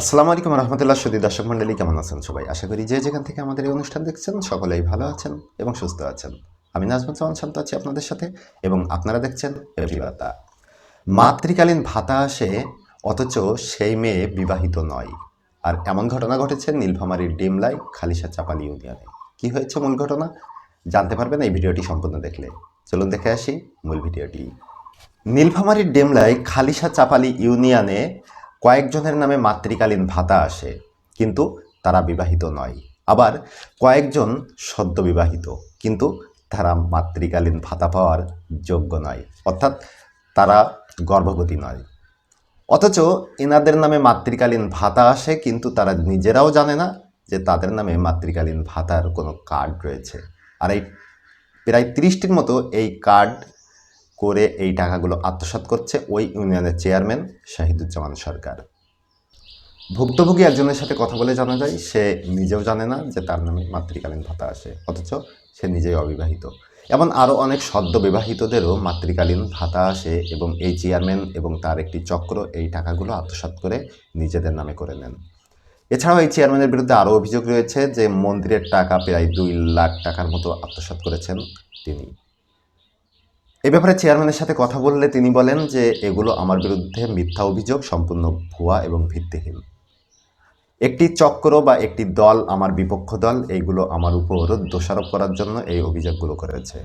আসসালামু আলাইকুম রহমতুল্লাহ সুদী দর্শক মণ্ডলী, কেমন আছেন সবাই? আশা করি যে যেখান থেকে আমাদের এই অনুষ্ঠান দেখছেন, সকলেই ভালো আছেন এবং সুস্থ আছেন। আমি নাজমুল জামান শান্ত আছি আপনাদের সাথে এবং আপনারা দেখছেন বিবাতা মাতৃকালীন ভাতা আসে, অথচ সেই মেয়ে বিবাহিত নয়। আর এমন ঘটনা ঘটেছে নীলফামারীর ডিমলাই, খালিশা চাপালি ইউনিয়নে। কি হয়েছে মূল ঘটনা? জানতে পারবেন এই ভিডিওটি সম্পূর্ণ দেখলে। চলুন দেখে আসি মূল ভিডিওটি। নীলফামারীর ডেমলায় খালিশা চাপালি ইউনিয়নে কয়েকজনের নামে মাতৃকালীন ভাতা আসে, কিন্তু তারা বিবাহিত নয়। আবার কয়েকজন সদ্য বিবাহিত, কিন্তু তারা মাতৃকালীন ভাতা পাওয়ার যোগ্য নয়, অর্থাৎ তারা গর্ভবতী নয়। অথচ এনাদের নামে মাতৃকালীন ভাতা আসে, কিন্তু তারা নিজেরাও জানে না যে তাদের নামে মাতৃকালীন ভাতার কোনো কার্ড রয়েছে। আর এই প্রায় তিরিশটির মতো এই কার্ড করে এই টাকাগুলো আত্মসাৎ করছে ওই ইউনিয়নের চেয়ারম্যান শাহিদুজ্জামান সরকার। ভুক্তভোগী একজনের সাথে কথা বলে জানা যায়, সে নিজেও জানে না যে তার নামে মাতৃকালীন ভাতা আসে, অথচ সে নিজেই অবিবাহিত। এমন আরও অনেক সদ্য বিবাহিতদেরও মাতৃকালীন ভাতা আসে এবং এই চেয়ারম্যান এবং তার একটি চক্র এই টাকাগুলো আত্মসাৎ করে নিজেদের নামে করে নেন। এছাড়াও এই চেয়ারম্যানের বিরুদ্ধে আরও অভিযোগ রয়েছে যে মন্দিরের টাকা প্রায় দুই লাখ টাকার মতো আত্মসাৎ করেছেন তিনি। এ ব্যাপারে চেয়ারম্যানের সাথে কথা বললে তিনি বলেন যে এগুলো আমার বিরুদ্ধে মিথ্যা অভিযোগ, সম্পূর্ণ ভুয়া এবং ভিত্তিহীন। একটি চক্র বা একটি দল আমার বিপক্ষ দল এইগুলো আমার উপর দোষারোপ করার জন্য এই অভিযোগগুলো করেছে।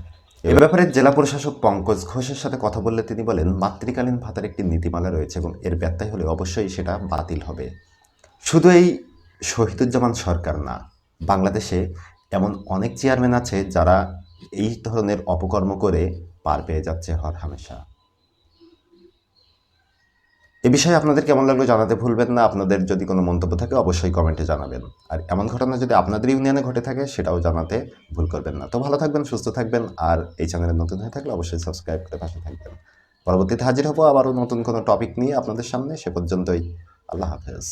এ ব্যাপারে জেলা প্রশাসক পঙ্কজ ঘোষের সাথে কথা বললে তিনি বলেন, মাতৃকালীন ভাতার একটি নীতিমালা রয়েছে এবং এর ব্যত্যয় হলে অবশ্যই সেটা বাতিল হবে। শুধু এই শহীদুজ্জামান সরকার না, বাংলাদেশে এমন অনেক চেয়ারম্যান আছে যারা এই ধরনের অপকর্ম করে পার পেয়ে যাচ্ছে হর হামেশা। এ বিষয়ে আপনাদের কেমন লাগল জানাতে ভুলবেন না। আপনাদের যদি কোনো মন্তব্য থাকে অবশ্যই কমেন্টে জানাবেন। আর এমন ঘটনা যদি আপনাদের ইউনিয়নে ঘটে থাকে সেটাও জানাতে ভুল করবেন না। তো ভালো থাকবেন, সুস্থ থাকবেন। আর এই চ্যানেলে নতুন হয়ে থাকলে অবশ্যই সাবস্ক্রাইব করে পাশে থাকবেন। পরবর্তীতে হাজির হব আবারও নতুন কোনো টপিক নিয়ে আপনাদের সামনে। সে পর্যন্তই। আল্লাহ হাফেজ।